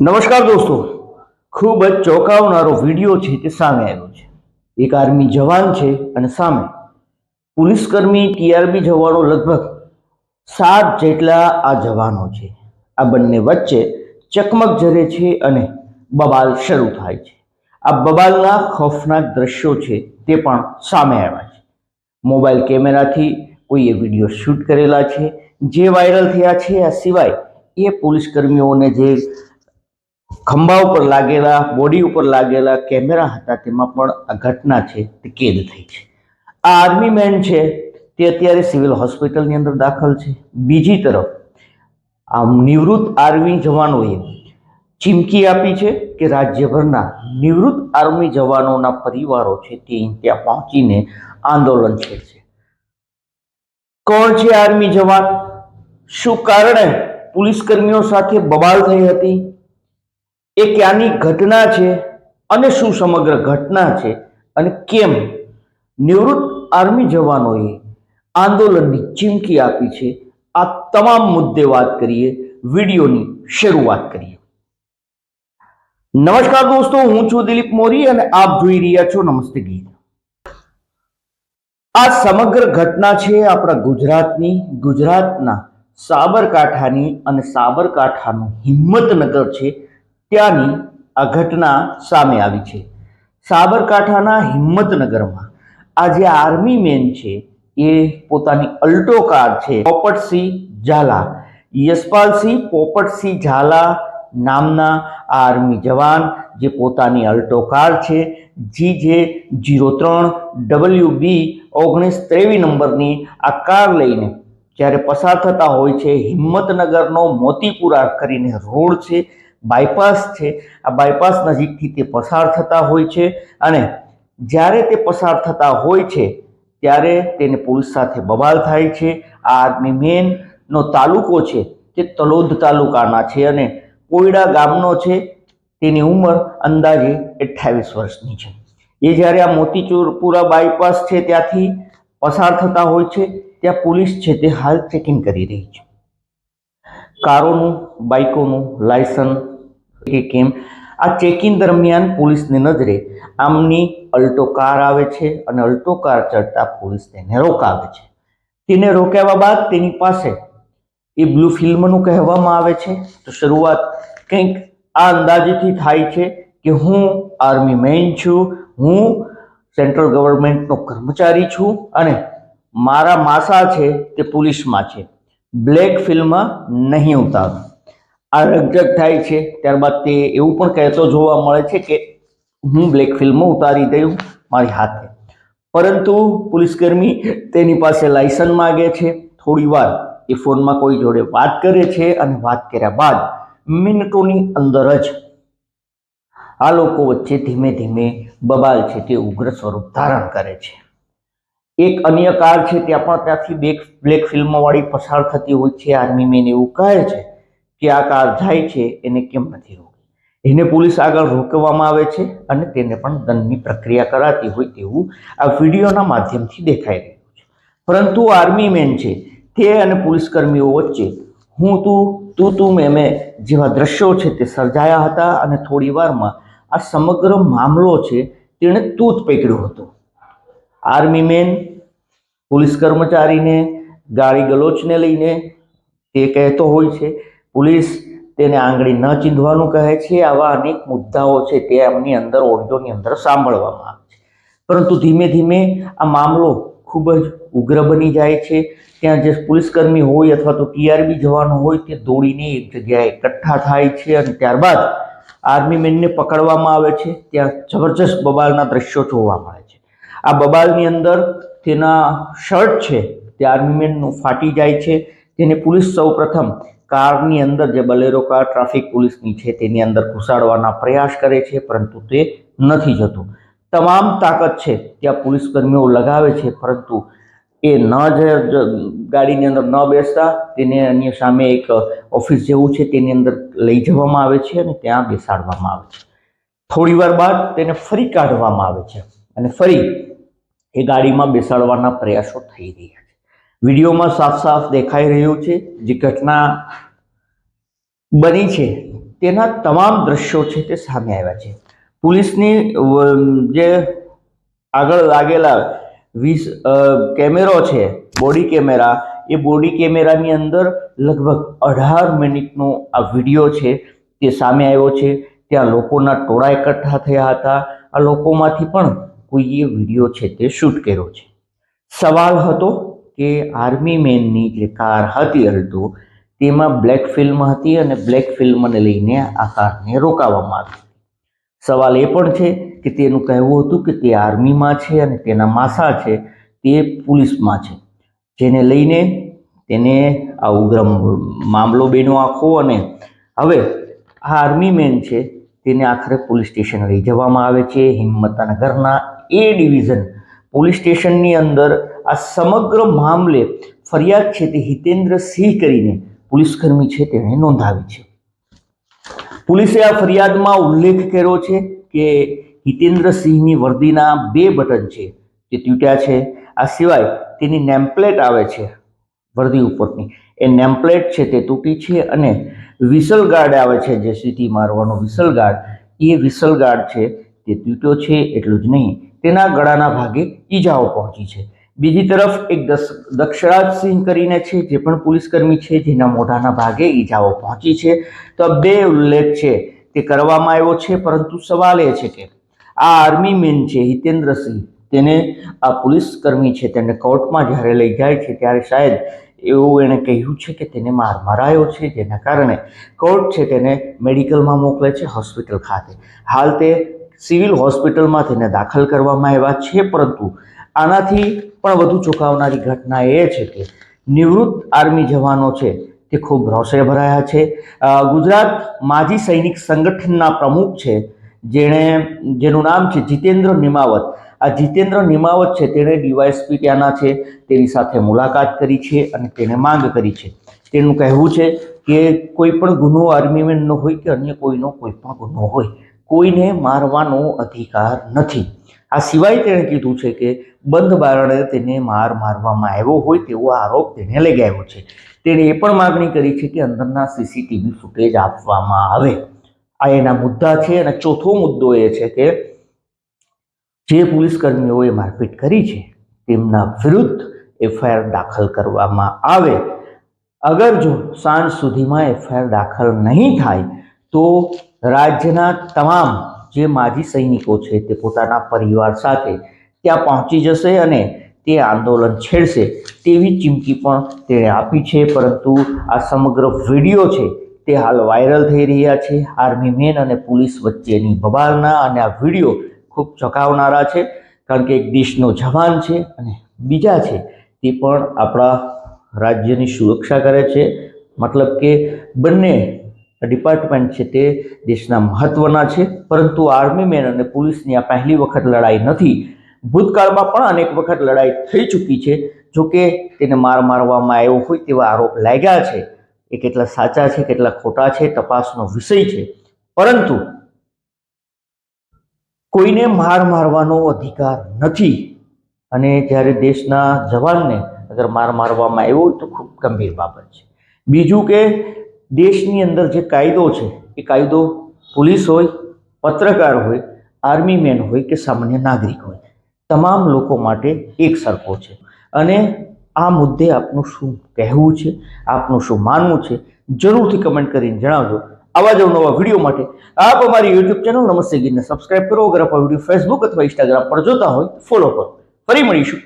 નમસ્કાર દોસ્તો. ખૂબ જ ચોંકાવનારો વીડિયો છે તે સામે આવ્યો છે. એક આર્મી જવાન છે અને સામે પોલીસકર્મી ટીઆરબી જવાનો લગભગ સાત જેટલા આ જવાનો છે. આ બંને વચ્ચે ચકમક જરે છે અને બબાલ શરૂ થાય છે. આ બબાલના ખોફનાક દ્રશ્યો છે તે પણ સામે આવ્યા છે. મોબાઈલ કેમેરાથી કોઈએ વીડિયો શૂટ કરેલા છે. જે વાયરલ થયા છે આ સિવાય એ પોલીસ કર્મીઓને જે ખંભા ઉપર લાગેલા, બોડી ઉપર લાગેલા કેમેરા હતા, તેમાં પણ આ ઘટના છે તે કેદ થઈ છે. આ આર્મી મેન છે, તે અત્યારે સિવિલ હોસ્પિટલની અંદર દાખલ છે. બીજી તરફ આ નિવૃત્ત આર્મી જવાનોએ ચીમકી આપી છે કે રાજ્યભરના નિવૃત્ત આર્મી જવાનોના પરિવારો છે તે ત્યાં પહોંચીને આંદોલન છેડશે. કોણ છે આર્મી જવાન? શું કારણે પોલીસ કર્મીઓ સાથે બબાલ થઈ હતી? એ ક્યાંની ઘટના છે અને શું સમગ્ર ઘટના છે અને કેમ? નિવૃત્ત આર્મી જવાનોએ આંદોલનની ચીમકી આપી છે. આ તમામ મુદ્દે વાત કરીએ, વિડીયોની શરૂઆત કરીએ. નમસ્કાર દોસ્તો, હું છું દિલીપ મોરી અને આપ જોઈ રહ્યા છો નમસ્તે ગીત. આ સમગ્ર ઘટના છે આપણા ગુજરાતની, ગુજરાતના સાબરકાંઠાની અને સાબરકાંઠાનું હિંમતનગર છે. ત્યાંની આ ઘટના સામે આવી છે. સાબરકાંઠાના હિંમતનગરમાં આ જે આર્મી મેન છે એ પોતાની અલ્ટો કાર છે પોપટસિંહ ઝાલા. યશપાલસિંહ પોપટસિંહ ઝાલા નામના આર્મી જવાન જે પોતાની અલ્ટો કાર છે જી જે જીરો ત્રણ ડબલ્યુ બી ઓગણીસ ત્રેવીસ નંબરની આ કાર લઈને જ્યારે પસાર થતા હોય છે હિંમતનગરનો મોતીપુરા કરીને રોડ છે બાયપાસ છે. આ બાયપાસ નજીકથી તે પસાર થતા હોય છે અને જ્યારે તે પસાર થતા હોય છે, ત્યારે તેને પોલીસ સાથે બબાલ થાય છે. આ આર્મી મેનનો તાલુકો છે તે તલોદ તાલુકાના છે અને કોયડા ગામનો છે. તેની ઉંમર અંદાજે અઠ્ઠાવીસ વર્ષની છે. એ જ્યારે આ મોતીચુરપુરા બાયપાસ છે ત્યાંથી પસાર થતા હોય છે, ત્યાં પોલીસ છે તે હાલ ચેકિંગ કરી રહી છે. કારોનું, બાઇકોનું, લાયસન્સ કે કેમ? આ ચેકિંગ દરમિયાન પોલીસની નજરે આમની અલ્ટો કાર આવે છે અને અલ્ટો કાર ચડતા પોલીસ તેને રોકાવે છે. તેને રોકાવ્યા બાદ તેની પાસે એ બ્લુ ફિલ્મનું કહેવામાં આવે છે. તો શરૂઆત કંઈક આ અંદાજેથી થાય છે કે હું આર્મી મેન છું, હું સેન્ટ્રલ ગવર્મેન્ટનો કર્મચારી છું અને મારા માસા છે તે પોલીસમાં છે. બ્લેક ફિલ્મમાં નહીં ઉતારું. આ રકઝક થાય છે, ત્યારબાદ તે એવું પણ કહેતો જોવા મળે છે કે હું બ્લેક ફિલ્મ ઉતારી દઉં મારી હાથે. પરંતુ પોલીસકર્મી તેની પાસે લાયસન્સ માગે છે. થોડી વાર એ ફોનમાં કોઈ જોડે વાત કરે છે અને વાત કર્યા બાદ મિનિટોની અંદર જ આ લોકો વચ્ચે ધીમે ધીમે બબાલ છે તે ઉગ્ર સ્વરૂપ ધારણ કરે છે. એક અન્ય કાર છે, ત્યાં પણ ત્યાંથી બ્લેક બ્લેક ફિલ્મવાળી પસાર થતી હોય છે, આર્મી મેન એવું કહે છે કે આ કાર જાય છે, એને કેમ નથી રોકી? એને પોલીસ આગળ રોકવામાં આવે છે અને તેને પણ દંડની પ્રક્રિયા કરાતી હોય તેવું આ વિડીયોના માધ્યમથી દેખાઈ રહ્યું છે. પરંતુ આર્મી મેન છે, તે અને પોલીસ કર્મીઓ વચ્ચે હું તું તું તું, મેં મેં જેવા દ્રશ્યો છે તે સર્જાયા હતા અને થોડી વારમાં આ સમગ્ર મામલો છે, તેણે તૂત પકડ્યો હતું. આર્મી મેન, પોલીસ કર્મચારીને, ગાળી ગલોચને લઈને તે કહેતો હોય છે. પોલીસ તેને આંગળી ન ચીંધવાનું કહે છે. આવા અનેક મુદ્દાઓ છે તે એમની અંદર ઓડિયોની અંદર સાંભળવામાં આવે છે. પરંતુ ધીમે ધીમે આ મામલો ખૂબ જ ઉગ્ર બની જાય છે. ત્યાં જે પોલીસકર્મી હોય અથવા તો ટીઆરબી જવાનો હોય તે દોડીને એક જગ્યાએ એકઠા થાય છે અને ત્યારબાદ આર્મી મેનને પકડવામાં આવે છે. ત્યાં જબરજસ્ત બબાલના દ્રશ્યો જોવા મળે છે. આ બબાલની અંદર તેના શર્ટ છે, તે આર્મીમેન્ટનું ફાટી જાય છે. તેને પોલીસ સૌપ્રથમ કારની અંદર, જે બલેરો કાર ટ્રાફિક પોલીસની છે, તેની અંદર ઘુસાડવાના પ્રયાસ કરે છે, પરંતુ તે નથી જતું. તમામ તાકાત છે, ત્યાં પોલીસ કર્મીઓ લગાવે છે, પરંતુ એ ન જ ગાડીની અંદર ન બેસતા, તેને અન્ય સામે એક ઓફિસ જેવું છે, તેની અંદર લઈ જવામાં આવે છે અને ત્યાં બેસાડવામાં આવે છે. થોડી વાર બાદ તેને ફરી કાઢવામાં આવે છે. અને ફરી એ ગાડીમાં બેસાડવાના પ્રયાસો થઈ રહ્યા છે. વિડીયોમાં સાફ સાફ દેખાઈ રહ્યું છે. જે ઘટના બની છે, તેના તમામ દ્રશ્યો છે તે સામે આવ્યા છે. પોલીસની જે આગળ લાગેલા વીસ કેમેરો છે, બોડી કેમેરા, એ બોડી કેમેરાની અંદર લગભગ અઢાર મિનિટનો આ વીડિયો છે તે સામે આવ્યો છે. ત્યાં લોકોના ટોળા એકઠા થયા હતા. આ લોકોમાંથી પણ કોઈએ વીડિયો છે તે શૂટ કર્યો છે. સવાલ હતો કે આર્મી મેનની જે કાર હતી અલ્ટો, તેમાં બ્લેક ફિલ્મ હતી અને બ્લેક ફિલ્મને લઈને આ કારને રોકાવામાં આવી. સવાલ એ પણ છે કે તેનું કહેવું હતું કે તે આર્મીમાં છે અને તેના માસા છે, તે પોલીસમાં છે. જેને લઈને તેને આ ઉગ્ર મામલો બેનો આખો અને હવે આ આર્મી મેન છે, તેને આખરે પોલીસ સ્ટેશન લઈ જવામાં આવે છે. હિંમતનગરના એ ડિવિઝન. પોલીસ સ્ટેશનની અંદર આ સમગ્ર મામલે ફરિયાદ છે તે હિતેન્દ્ર સિંહ કરીને પોલીસકર્મી છે તેણે નોંધાવી છે. પોલીસે આ ફરિયાદમાં ઉલ્લેખ કર્યો છે કે હિતેન્દ્ર સિંહની વર્દીના બે બટન છે તે તૂટ્યા છે. આ સિવાય તેની નેમપ્લેટ આવે છે વર્દી ઉપરની. એ નેમપ્લેટ છે તે તૂટી છે અને વિસલ ગાર્ડ આવે છે જે સીટી મારવાનો વિસલ ગાર્ડ. એ વિસલ ગાર્ડ છે તે તૂટ્યો છે એટલું જ નહીં. તેના ગળાના ભાગે ઈજાઓ પહોંચી છે. બીજી તરફ એક દસ, દક્ષરાજ સિંહ કરીને છે, જે પણ પોલીસકર્મી છે, જેના મોઢાના ભાગે ઈજાઓ પહોંચી છે. તો બે ઉલ્લેખ છે, તે કરવામાં આવ્યો છે, પરંતુ સવાલ એ છે કે આ આર્મી મેન છે હિતેન્દ્રસિંહ તેને આ પોલીસકર્મી છે, તેને કોર્ટમાં જ્યારે લઈ જાય છે, ત્યારે શાયદ એવું એણે કહ્યું છે કે તેને માર મરાયો છે, જેના કારણે કોર્ટ છે, તેને મેડિકલમાં મોકલે છે, હોસ્પિટલ ખાતે. હાલ તે સિવિલ હોસ્પિટલમાં તેને દાખલ કરવામાં આવ્યા છે, પરંતુ આનાથી પણ વધુ ચોંકાવનારી ઘટના એ છે કે નિવૃત્ત આર્મી જવાનો છે તે ખૂબ રોષે ભરાયા છે. ગુજરાત માજી સૈનિક સંગઠનના પ્રમુખ છે, જેણે, જેનું નામ છે જીતેન્દ્ર નિમાવત. આ જીતેન્દ્ર નિમાવત છે તેણે ડીવાયએસપી ત્યાંના છે, તેની સાથે મુલાકાત કરી છે અને તેને માંગ કરી છે. તેનું કહેવું છે કે કોઈ પણ ગુનો આર્મીમેનનો હોય કે અન્ય કોઈનો કોઈ પણ ગુનો હોય કોઈને મારવાનો અધિકાર નથી. આ સિવાય તેણે કીધું છે કે બંધ બારણે તેને માર મારવામાં આવ્યો હોય તેવો આરોપ તેને લગાવ્યો છે. તેણે એ પણ માગણી કરી છે કે અંદરના સીસીટીવી ફૂટેજ આપવામાં આવે. આ એના મુદ્દા છે અને ચોથો મુદ્દો એ છે કે જે પોલીસ કર્મીઓએ મારપીટ કરી છે તેમના વિરુદ્ધ એફઆઈઆર દાખલ કરવામાં આવે. અગર જો સાંજ સુધીમાં એફઆઈઆર દાખલ નહીં થાય તો રાજ્યના તમામ જે માજી સૈનિકો છે તે પોતાના પરિવાર સાથે ત્યાં પહોંચી જશે અને તે આંદોલન છેડશે તેવી ચીમકી પણ તેણે આપી છે. પરંતુ આ સમગ્ર વીડિયો છે તે હાલ વાયરલ થઈ રહ્યા છે. આર્મી મેન અને પોલીસ વચ્ચેની બબાલના અને આ વીડિયો ખૂબ ચોંકાવનારા છે કારણ કે એક દેશનો જવાન છે અને બીજા છે તે પણ આપણા રાજ્યની સુરક્ષા કરે છે. મતલબ કે બંને ડિપાર્ટમેન્ટ છે તે દેશના મહત્વના છે. પરંતુ આર્મી મેન અને પોલીસની આ પહેલી વખત લડાઈ નથી. ભૂતકાળમાં પણ અનેક વખત લડાઈ થઈ ચૂકી છે. જોકે તેને માર મારવામાં આવ્યો હોય તેવા આરોપ લાગ્યા છે. એ કેટલા સાચા છે, કેટલા ખોટા છે, તપાસનો વિષય છે. પરંતુ કોઈને માર મારવાનો અધિકાર નથી. અને જ્યારે દેશના જવાનને અગર માર મારવામાં આવ્યો હોય તો ખૂબ ગંભીર બાબત છે. બીજું કે દેશની અંદર જે કાયદો છે, એ કાયદો પોલીસ હોય, પત્રકાર હોય, આર્મી મેન હોય કે સામાન્ય નાગરિક હોય, તમામ લોકો માટે એક સરખો છે. અને આ મુદ્દે આપનું શું કહેવું છે, આપનું શું માનવું છે, જરૂરથી કમેન્ટ કરીને જણાવજો. આવા જ નવા વીડિયો માટે આપ અમારી યુટ્યુબ ચેનલ નમસ્તે ગીરને સબસ્ક્રાઇબ કરો. અગર આપ વીડિયો ફેસબુક અથવા ઇન્સ્ટાગ્રામ પર જોતા હોય ફોલો કરો. ફરી મળીશું.